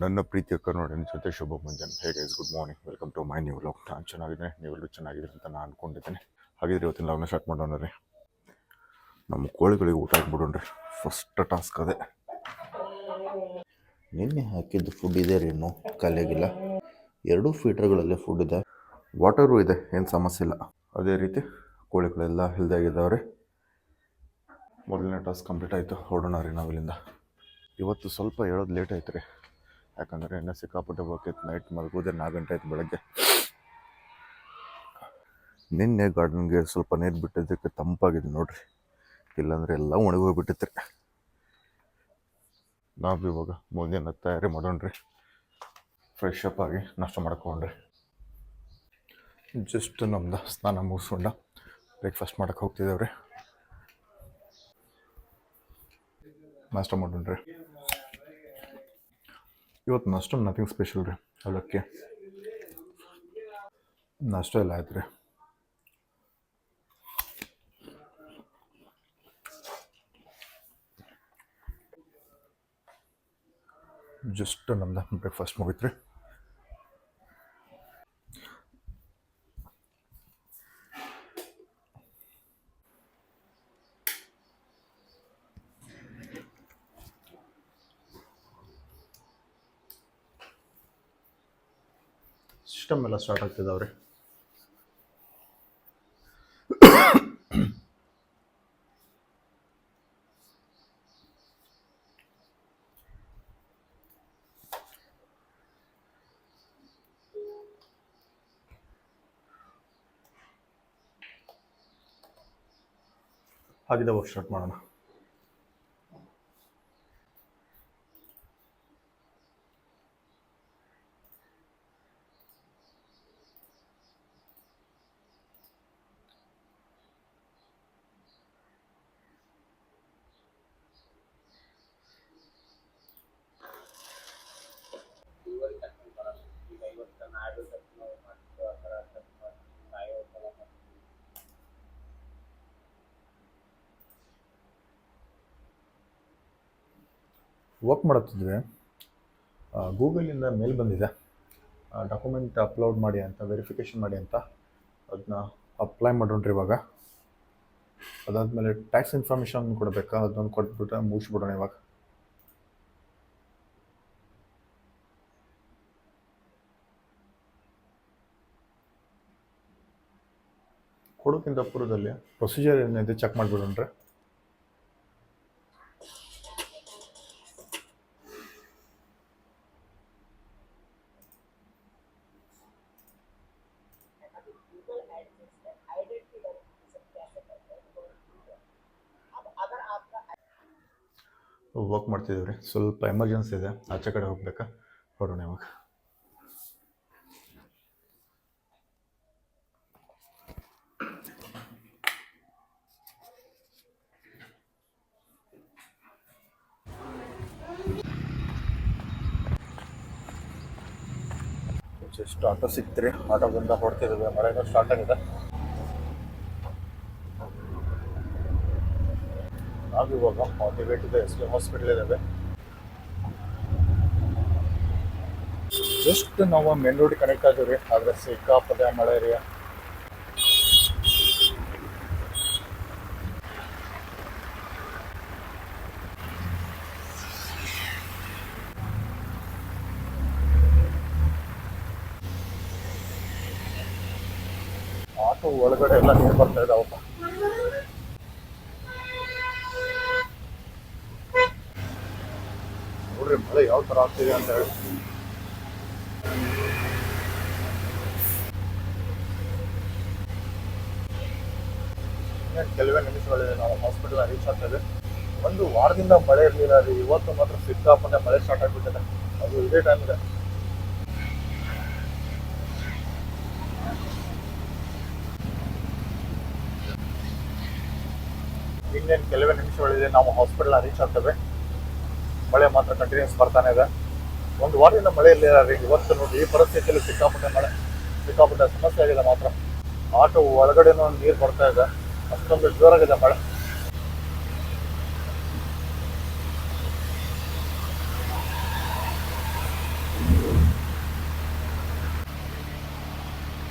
ನನ್ನ ಪ್ರೀತಿಯ ಕನ್ನಡ ಜೊತೆ ಶುಭ ಮುಂಜಾನೆ. ಹೇಗೆ guys good morning welcome to my new vlog ನಾನು ಚೆನ್ನಾಗಿದ್ದೇನೆ. ನೀವೆಲ್ಲರೂ ಚೆನ್ನಾಗಿದ್ದೀರಿ ಅಂತ ನಾನು ಅಂದ್ಕೊಂಡಿದ್ದೇನೆ ಹಾಗಿದ್ರೆ ಇವತ್ತಿನ ಲಾಗ್ನ ಸ್ಟಾರ್ಟ್ ಮಾಡೋಣ ರೀ ನಮ್ಮ ಕೋಳಿಗಳಿಗೆ ಊಟ ಹಾಕ್ಬಿಡೋಣ ರೀ ಫಸ್ಟ್ ಟಾಸ್ಕ್ ಅದೇ. ನಿನ್ನೆ ಹಾಕಿದ್ದು ಫುಡ್ ಇದೆ ರೀ ಇನ್ನೂ ಖಾಲಿಯಾಗಿಲ್ಲ. ಎರಡೂ ಫೀಟರ್ಗಳಲ್ಲೇ ಫುಡ್ ಇದೆ. ವಾಟರು ಇದೆ, ಏನು ಸಮಸ್ಯೆ ಇಲ್ಲ. ಅದೇ ರೀತಿ ಕೋಳಿಗಳೆಲ್ಲ ಹೆಲ್ದಾಗಿದ್ದಾವೆ ಮೊದಲನೇ ಟಾಸ್ಕ್ ಕಂಪ್ಲೀಟ್ ಆಯಿತು. ಹೊರಡೋಣ ರೀ ನಾವಿಲ್ಲಿಂದ. ಇವತ್ತು ಸ್ವಲ್ಪ ಹೇಳೋದು ಲೇಟ್ ಆಯ್ತು ರೀ. ಯಾಕಂದರೆ ಇನ್ನೂ ಸಿಕ್ಕಾಪಟ್ಟೆ ಹೋಗ್ತಿತ್ತು ನೈಟ್ ಮಲಗೋದೆ ನಾಲ್ಕು ಗಂಟೆ ಆಯ್ತು ಬೆಳಗ್ಗೆ. ನಿನ್ನೆ ಗಾರ್ಡನ್ಗೆ ಸ್ವಲ್ಪ ನೀರು ಬಿಟ್ಟಿದ್ದಕ್ಕೆ ತಂಪಾಗಿದೆ ನೋಡ್ರಿ. ಇಲ್ಲಾಂದರೆ ಎಲ್ಲ ಒಣಗೋಗ್ಬಿಟ್ಟಿತ್ತು ರೀ. ನಾವು ಇವಾಗ ಮುಂದಿನ ತಯಾರಿ ಮಾಡೋಣ್ರಿ. ಫ್ರೆಶ್ ಅಪ್ ಆಗಿ ನಾಷ್ಟ ಮಾಡ್ಕೊಂಡ್ರಿ. ಜಸ್ಟ್ ನಮ್ದು ಸ್ನಾನ ಮುಗಿಸ್ಕೊಂಡ ಬ್ರೇಕ್ಫಾಸ್ಟ್ ಮಾಡಕ್ಕೆ ಹೋಗ್ತಿದ್ದೇವ್ರಿ ನಾಷ್ಟ ಮಾಡೋಣ್ರಿ. ಇವತ್ತು ನಾಷ್ಟ ನಥಿಂಗ್ ಸ್ಪೆಷಲ್ ರೀ, ಅವಲಕ್ಕಿ. ನಾಷ್ಟ ಎಲ್ಲ ಆಯ್ತು ರೀ. ಜಸ್ಟ್ ನಮ್ದು ಬ್ರೇಕ್ಫಾಸ್ಟ್ ಮುಗೀತು ರೀ ಸಿಸ್ಟಮ್ ಎಲ್ಲ ಸ್ಟಾರ್ಟ್ ಆಗ್ತಿದಾವೆ ರೀ ಹಾಗಿದ್ದಾವೆ ಸ್ಟಾರ್ಟ್ ಮಾಡೋಣ ವರ್ಕ್ ಮಾಡುತ್ತಿದ್ವಿ. ಗೂಗಲಿಂದ ಮೇಲ್ ಬಂದಿದೆ. ಡಾಕ್ಯುಮೆಂಟ್ ಅಪ್ಲೋಡ್ ಮಾಡಿ ಅಂತ ವೆರಿಫಿಕೇಷನ್ ಮಾಡಿ ಅಂತ ಅದನ್ನ ಅಪ್ಲೈ ಮಾಡೋಣ್ರಿ ಇವಾಗ. ಅದಾದಮೇಲೆ ಟ್ಯಾಕ್ಸ್ ಇನ್ಫಾರ್ಮೇಷನ್ ಕೊಡಬೇಕಾ? ಅದೊಂದು ಕೊಟ್ಬಿಟ್ರೆ ಮುಗಿಸ್ಬಿಡೋಣ ಇವಾಗ. ಕೊಡೋಕ್ಕಿಂತ ಪೂರ್ವದಲ್ಲಿ ಪ್ರೊಸೀಜರ್ ಏನಿದೆ ಚೆಕ್ ಮಾಡಿಬಿಡೋಣ್ರಿ ವರ್ಕ್ ಮಾಡ್ತಿದ್ದೀವಿ ರೀ ಸ್ವಲ್ಪ ಎಮರ್ಜೆನ್ಸಿ ಇದೆ. ಆಚೆ ಕಡೆ ಹೋಗ್ಬೇಕಾ? ಹೊರಡೋಣ ಇವಾಗ. ಎಷ್ಟು ಆಟೋ ಸಿಕ್ತ್ರಿ. ಆಟೋದಿಂದ ಹೊಡ್ತಿದ್ದೀವಿ. ಮಳೆನೂ ಸ್ಟಾರ್ಟ್ ಆಗಿದೆ. ಇವಾಗ on way to the S K hospital ಇದ್ದಾವೆ ಜಸ್ಟ್ ನಾವು ಮೇನ್ ರೋಡ್ ಕನೆಕ್ಟ್ ಆಗಿವಿ ರೀ ಆದರೆ ಸಿಕ್ಕಾಪಟ್ಟೆ ಮಳೆ ರೀ ಆಟೋ ಒಳಗಡೆ ಎಲ್ಲ ನೀರು ಬರ್ತಾ ಇದಾವಪ್ಪ. ಯಾವ ಥರ ಆಗ್ತಿದೆ ಅಂತ ಹೇಳಿ ಕೆಲವೇ ನಿಮಿಷಗಳಿದೆ ನಾವು ಹಾಸ್ಪಿಟಲ್ ರೀಚ್ ಆಗ್ತದೆ ಒಂದು ವಾರದಿಂದ ಮಳೆ ಇರಲಿಲ್ಲ ರೀ. ಇವತ್ತು ಮಾತ್ರ ಸಿಕ್ಕಾಪಟ್ಟೆ ಮಳೆ ಸ್ಟಾರ್ಟ್ ಆಗಿಬಿಟ್ಟಿದೆ. ಅದು ಇದೇ ಟೈಮ್ ಇದೆ. ಇನ್ನೇನು ಕೆಲವೇ ನಿಮಿಷಗಳಿದೆ ನಾವು ಹಾಸ್ಪಿಟಲ್ ರೀಚ್ ಆಗ್ತೇವೆ ಮಳೆ ಮಾತ್ರ ಕಂಟಿನ್ಯೂಸ್ ಬರ್ತಾನೆ ಇದೆ. ಒಂದು ವಾರದಿಂದ ಮಳೆ ಇಲ್ಲ ಇವತ್ತು ನೋಡಿ ಈ ಪರಿಸ್ಥಿತಿಯಲ್ಲಿ ಸಿಕ್ಕಾಪಟ್ಟೆ ಮಳೆ, ಸಿಕ್ಕಾಪಟ್ಟೆ ಸಮಸ್ಯೆ ಆಗಿದೆ ಮಾತ್ರ. ಆಟೋ ಒಳಗಡೆನೂ ನೀರು ಬರ್ತಾ ಇದೆ. ಅಷ್ಟೊಂದು ಜೋರಾಗಿದೆ ಮಳೆ.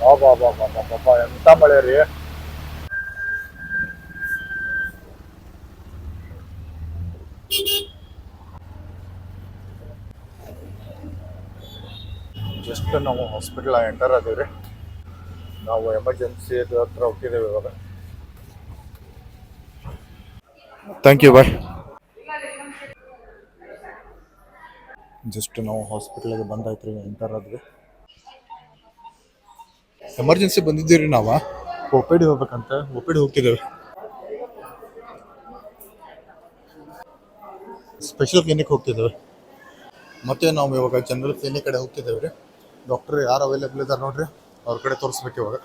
ಬಾಬಾ ಬಾಬಾ ಬಾಬಾ ಎಂತ ಮಳೆ ರೀ? ಜಸ್ಟ್ ನಾವು ಹಾಸ್ಪಿಟಲ್ ಎಂಟರ್ ಆದೀವಿ ರೀ ನಾವು ಎಮರ್ಜೆನ್ಸಿ ಹತ್ರ ಹೋಗ್ತಿದ್ದೇವೆ ಇವಾಗ. ಥ್ಯಾಂಕ್ ಯು ಬಾಯ್ ಜಸ್ಟ್ ನಾವು ಹಾಸ್ಪಿಟಲ್ಗೆ ಬಂದಾಯ್ತು ರೀ ಎಂಟರ್ ಆದ್ವಿ. ಎಮರ್ಜೆನ್ಸಿ ಬಂದಿದ್ದೀವಿ ನಾವು? ಒ ಪಿ ಡಿ ಹೋಗ್ಬೇಕಂತ ಒ ಪಿ ಡಿ ಹೋಗ್ತಿದ್ದೇವೆ ಸ್ಪೆಷಲ್ ಕ್ಲಿನಿಕ್ ಹೋಗ್ತಿದ್ದೇವೆ ಮತ್ತೆ ನಾವು ಇವಾಗ ಜನರಲ್ ಕ್ಲಿನಿಕ್ ಕಡೆ ಹೋಗ್ತಿದ್ದೇವೆ ರೀ ಡಾಕ್ಟರ್ ಯಾರು ಅವೈಲೇಬಲ್ ಇದ್ದಾರೆ ನೋಡ್ರಿ. ಅವ್ರ ಕಡೆ ತೋರಿಸ್ಬೇಕು ಇವಾಗ.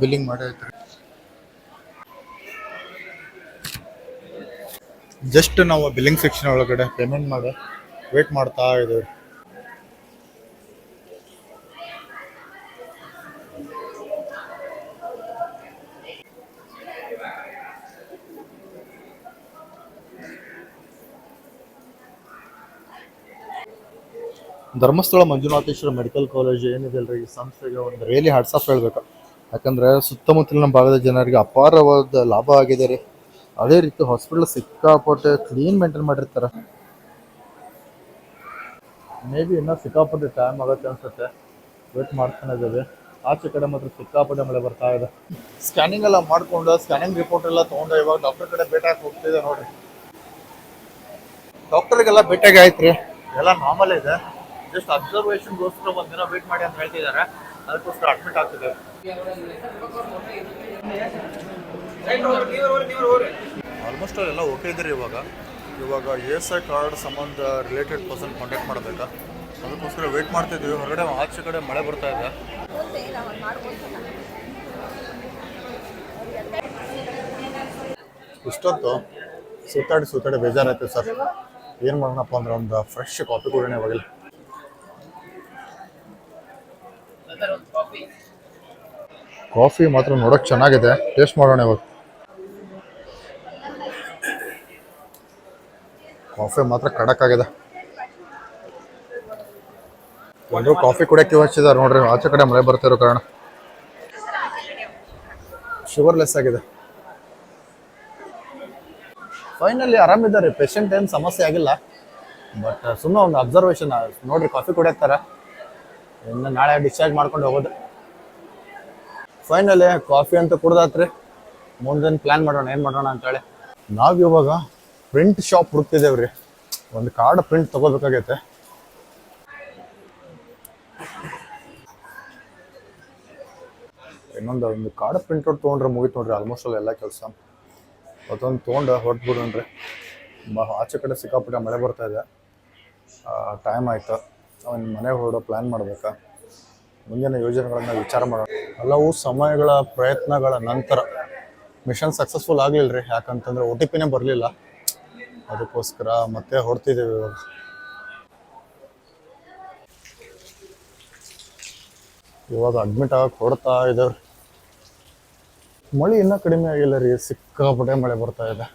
ಬಿಲ್ಲಿಂಗ್ ಮಾಡಿ ಆಯ್ತು ಜಸ್ಟ್ ನಾವು ಬಿಲ್ಲಿಂಗ್ ಸೆಕ್ಷನ್ ಒಳಗಡೆ ಪೇಮೆಂಟ್ ಮಾಡಿ ವೇಟ್ ಮಾಡ್ತಾ ಇದ್ದೇವೆ. ಧರ್ಮಸ್ಥಳ ಮಂಜುನಾಥೇಶ್ವರ ಮೆಡಿಕಲ್ ಕಾಲೇಜ್ ಏನಿದೆ ಅಲ್ರಿ? ಈ ಸಂಸ್ಥೆಗೆ ಒಂದು ರಿಯಲಿ ಹ್ಯಾಟ್ಸ್ ಆಫ್ ಹೇಳ್ಬೇಕು. ಯಾಕಂದ್ರೆ ಸುತ್ತಮುತ್ತಲಿನ ಭಾಗದ ಜನರಿಗೆ ಅಪಾರವಾದ ಲಾಭ ಆಗಿದೆ ರೀ. ಅದೇ ರೀತಿ ಹಾಸ್ಪಿಟಲ್ ಸಿಕ್ಕಾಪಟ್ಟೆ ಕ್ಲೀನ್ ಮೇಂಟೈನ್ ಮಾಡಿರ್ತಾರೆ. ಮೇ ಬಿ ಇನ್ನೂ ಸಿಕ್ಕಾಪಟ್ಟೆ ಟೈಮ್ ಆಗುತ್ತೆ ಅನ್ಸುತ್ತೆ. ವೇಟ್ ಮಾಡ್ತಾನೆ ಇದ್ದೇವೆ. ಆಚೆ ಕಡೆ ಮಾತ್ರ ಸಿಕ್ಕಾಪಟ್ಟೆ ಮಳೆ ಬರ್ತಾ ಇದೆ. ಸ್ಕ್ಯಾನಿಂಗ್ ಎಲ್ಲ ಮಾಡ್ಕೊಂಡು ಸ್ಕ್ಯಾನಿಂಗ್ ರಿಪೋರ್ಟ್ ಎಲ್ಲ ತೊಗೊಂಡು ಇವಾಗ ಡಾಕ್ಟರ್ ಕಡೆ ಭೇಟಿಯಾಗಿ ಹೋಗ್ತಿದೆ ನೋಡ್ರಿ. ಡಾಕ್ಟರ್ಗೆಲ್ಲ ಭೇಟಿಯಾಗಿ ಆಯ್ತು ರೀ ಎಲ್ಲ ನಾರ್ಮಲ್ ಇದೆ. ಜಸ್ಟ್ ಅಬ್ಸರ್ವೇಷನ್ಗೋಸ್ಕರ ಒಂದು ದಿನ ವೇಟ್ ಮಾಡಿ ಅಂತ ಹೇಳ್ತಿದ್ದಾರೆ ಅದಕ್ಕೋಸ್ಕರ ಅಡ್ಮಿಟ್ ಆಗ್ತಿದೆ. ಆಲ್ಮೋಸ್ಟ್ ಎಲ್ಲ ಓಕೆ ಇದ್ರಿ ಇವಾಗ. ಇವಾಗ ಎ ಎಸ್ ಐ ಕಾರ್ಡ್ ಸಂಬಂಧ ರಿಲೇಟೆಡ್ ಪರ್ಸನ್ ಕಾಂಟ್ಯಾಕ್ಟ್ ಮಾಡಬೇಕಾ? ಅದಕ್ಕೋಸ್ಕರ ವೇಟ್ ಮಾಡ್ತಿದ್ವಿ ಹೊರಗಡೆ ಆಚೆ ಕಡೆ ಮಳೆ ಬರ್ತಾ ಇದೆ. ಇಷ್ಟೊತ್ತು ಸುತ್ತಾಡಿ ಸುತ್ತಾಡಿ ಬೇಜಾರಾಯ್ತು ಸರ್. ಏನು ಮಾಡೋಣಪ್ಪ ಅಂದ್ರೆ ಒಂದು ಫ್ರೆಶ್ ಕಾಫಿ ಕುಡಿಯೋಣ ಇವಾಗೆಲ್ಲ. ಕಾಫಿ ಮಾತ್ರ ನೋಡೋಕೆ ಚೆನ್ನಾಗಿದೆ. ಟೇಸ್ಟ್ ಮಾಡೋಣ ಇವತ್ತು. ಕಾಫಿ ಮಾತ್ರ ಆಗಿದೆ. ಎಲ್ಲರೂ ಕಾಫಿ ಕುಡಿಯೋಕ್ಕೆ ಹಚ್ಚಿದ್ದಾರೆ ನೋಡ್ರಿ. ಆಚೆ ಕಡೆ ಮಳೆ ಬರ್ತಿರೋ ಕಾರಣ. ಶುಗರ್ಲೆಸ್ ಆಗಿದೆ. ಫೈನಲಿ ಆರಾಮಿದ್ದಾರೆ ಪೇಷಂಟ್ ಏನು ಸಮಸ್ಯೆ ಆಗಿಲ್ಲ. ಬಟ್ ಸುಮ್ಮನೆ ಒಂದು ಅಬ್ಸರ್ವೇಷನ್ ನೋಡ್ರಿ, ಕಾಫಿ ಕುಡಿಯತ್ತಾರ ಇನ್ನು ನಾಳೆ ಡಿಸ್ಚಾರ್ಜ್ ಮಾಡ್ಕೊಂಡು ಹೋಗೋದು. ಫೈನಲಿ ಕಾಫಿ ಅಂತ ಕುಡ್ದಾತ್ರಿ. ಮುಂದಿನ ಪ್ಲ್ಯಾನ್ ಮಾಡೋಣ, ಏನು ಮಾಡೋಣ ಅಂತೇಳಿ. ನಾವು ಇವಾಗ ಪ್ರಿಂಟ್ ಶಾಪ್ ಹುಡುಕ್ತಿದ್ದೇವ್ರಿ ಒಂದು ಕಾರ್ಡ್ ಪ್ರಿಂಟ್ ತಗೋಬೇಕಾಗೈತೆ. ಇನ್ನೊಂದು ಒಂದು ಕಾರ್ಡ್ ಪ್ರಿಂಟ್ ಔಟ್ ತೊಗೊಂಡ್ರೆ ಮುಗಿತು ನೋಡ್ರಿ ಆಲ್ಮೋಸ್ಟ್ ಅಲ್ಲಿ ಎಲ್ಲ ಕೆಲಸ. ಅದೊಂದು ತೊಗೊಂಡು ಹೊರಟು ಬಿಡೋಣ್ರಿ. ಆಚೆ ಕಡೆ ಸಿಕ್ಕಾಪಟ್ಟೆ ಮಳೆ ಬರ್ತಾ ಇದೆ. ಟೈಮ್ ಆಯ್ತು. ಅವ್ನ ಮನೆಗೆ ಹೊರಡೋ ಪ್ಲ್ಯಾನ್ ಮಾಡ್ಬೇಕಾ? ಮುಂದಿನ ಯೋಜನೆಗಳನ್ನ ವಿಚಾರ ಮಾಡೋಣ. ಹಲವು ಸಮಯಗಳ ಪ್ರಯತ್ನಗಳ ನಂತರ ಮಿಷನ್ ಸಕ್ಸಸ್ಫುಲ್ ಆಗಲಿಲ್ಲ ರೀ ಯಾಕಂತಂದ್ರೆ ಒ ಟಿ ಪಿನೇ ಬರಲಿಲ್ಲ. ಅದಕ್ಕೋಸ್ಕರ ಮತ್ತೆ ಹೊಡ್ತಿದ್ದೀವಿ ಇವಾಗ. ಇವಾಗ ಅಡ್ಮಿಟ್ ಆಗಕ್ಕೆ ಹೊಡ್ತಾ ಇದ್ದೇವ್ರಿ ಮಳೆ ಇನ್ನೂ ಕಡಿಮೆ ಆಗಿಲ್ಲ ರೀ. ಸಿಕ್ಕಾಪಟ್ಟೆ ಮಳೆ ಬರ್ತಾ ಇದೆ.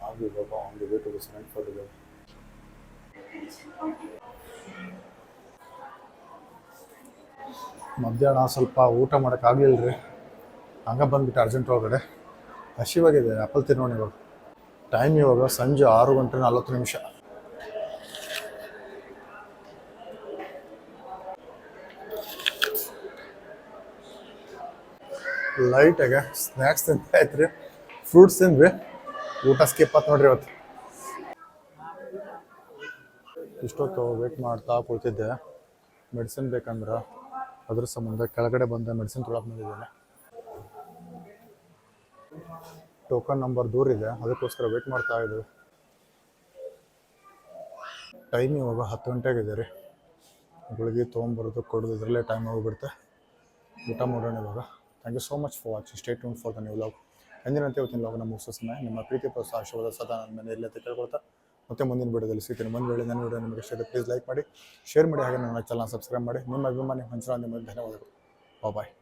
ನಾವು ಇವಾಗ on the way to seventh floor ಮಧ್ಯಾಹ್ನ ಸ್ವಲ್ಪ ಊಟ ಮಾಡೋಕ್ಕಾಗಲಿಲ್ಲ ರೀ ಹಂಗೆ ಬಂದ್ಬಿಟ್ಟು ಅರ್ಜೆಂಟ್ ಒಳಗಡೆ. ಹಸಿವಾಗಿದೆ ಆ್ಯಪಲ್ ತಿನ್ನೋಣ ಇವಾಗ. ಟೈಮ್ ಇವಾಗ ಸಂಜೆ ಆರು ಗಂಟೆ ನಲ್ವತ್ತು ನಿಮಿಷ. ಲೈಟಾಗೆ ಸ್ನ್ಯಾಕ್ಸ್ ತಿಂತ ರೀ ಫ್ರೂಟ್ಸ್ ತಿಂದ್ವಿ. ಊಟ ಸ್ಕಿಪ್ ಆತ್ ನೋಡ್ರಿ ಇವತ್ತು. ಇಷ್ಟೊತ್ತು ವೇಟ್ ಮಾಡ್ತಾ ಕುಳ್ತಿದ್ದೆ. ಮೆಡಿಸಿನ್ ಬೇಕಂದ್ರೆ ಅದ್ರ ಸಂಬಂಧ ಕೆಳಗಡೆ ಬಂದ ಮೆಡಿಸಿನ್ ತೊಳಕ್ ಬಂದಿದ್ದೇನೆ. ಟೋಕನ್ ನಂಬರ್ ದೂರ ಇದೆ, ಅದಕ್ಕೋಸ್ಕರ ವೇಟ್ ಮಾಡ್ತಾ ಇದ್ದೀವಿ ಟೈಮ್ ಇವಾಗ ಹತ್ತು ಗಂಟೆಗಿದೆ ರೀ. ಗುಳಿಗೆ ತೊಗೊಂಬರೋದು ಕೊಡೋದು ಇದರಲ್ಲೇ ಟೈಮ್ ಹೋಗ್ಬಿಡುತ್ತೆ. ಊಟ ಮಾಡೋಣ ಇವಾಗ. Thank you so much for watching stay tune for the new vlog ಎಂದಿನಂತೆ ಇವತ್ತಿನ ಲಾಗ್ನ ಮುಗಿಸೋ ಸಮಯ. ನಿಮ್ಮ ಪ್ರೀತಿ ಪ್ರೋತ್ಸಾಹ, ಆಶೀರ್ವಾದ ಸದಾ ನನ್ನ ಮನೆಯಲ್ಲಿ ಅಂತ ಕೇಳ್ಕೊಳ್ತಾ. ಮತ್ತೆ ಮುಂದಿನ ವಿಡಿಯೋದಲ್ಲಿ ಸಿಗ್ತೀನಿ. ಮುಂದಿನ ವೇಳೆ ನನ್ನ ವಿಡಿಯೋ ನಿಮಗೆ ಇಷ್ಟ ಪ್ಲೀಸ್ ಲೈಕ್ ಮಾಡಿ ಶೇರ್ ಮಾಡಿ, ಹಾಗೆ ನನ್ನ ಚಾನಲ್ ಸಬ್ಸ್ಕ್ರೈಬ್ ಮಾಡಿ. ನಿಮ್ಮ ಅಭಿಮಾನಿ ಹಂಚಿನ ನಿಮಗೆ ಧನ್ಯವಾದಗಳು. ಬಾಯ್